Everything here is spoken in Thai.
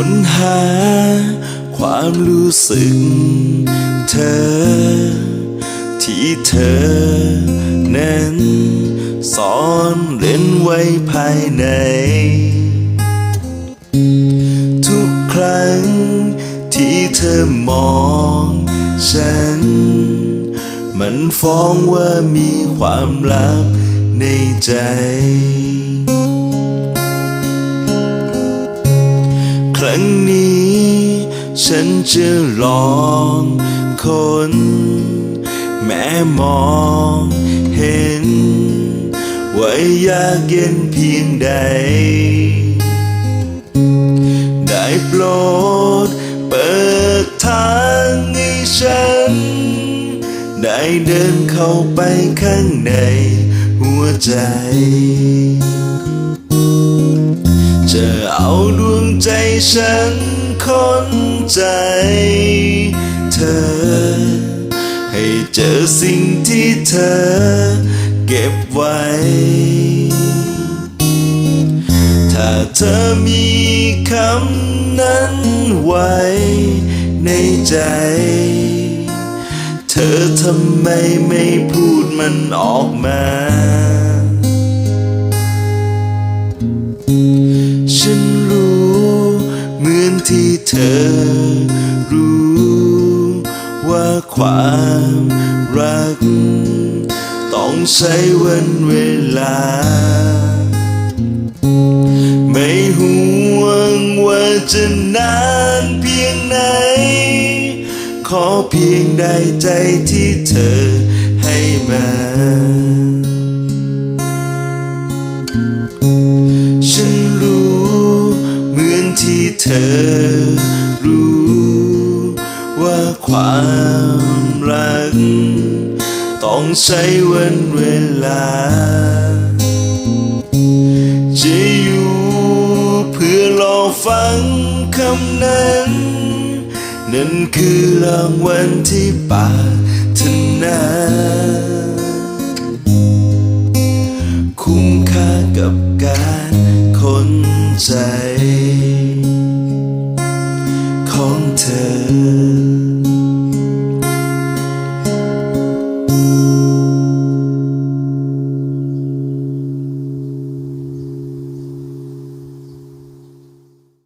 ค้นหา ความรู้สึก เธอ ที่เธอ นั้นซ่อนเร้นไว้ภายใน ทุกครั้งที่เธอมอง ฉัน มันฟ้องว่ามีความลับในใจ รั้งนี้ ฉันจะลองคน แม้มองเห็นว่ายากเย็นเพียงใด ได้โปรดเปิดทางให้ฉัน ได้เดินเข้าไปข้างในหัวใจ ฉันค้นใจเธอ ให้เจอสิ่งที่เธอเก็บไว้ ถ้าเธอมีคำนั้นไว้ในใจ เธอทำไมไม่พูดมันออกมา เธอรู้ ว่าความรัก ต้องใช้วันเวลา ไม่ห่วงว่าจะนานเพียงไหน ขอเพียงได้ใจที่เธอให้มา เธอรู้ ว่าความรัก ต้องใช้วันเวลา จะอยู่เพื่อรอฟังคำนั้น นั่นคือรางวัลที่ปาถนาคุ้มค่ากับการคนใจ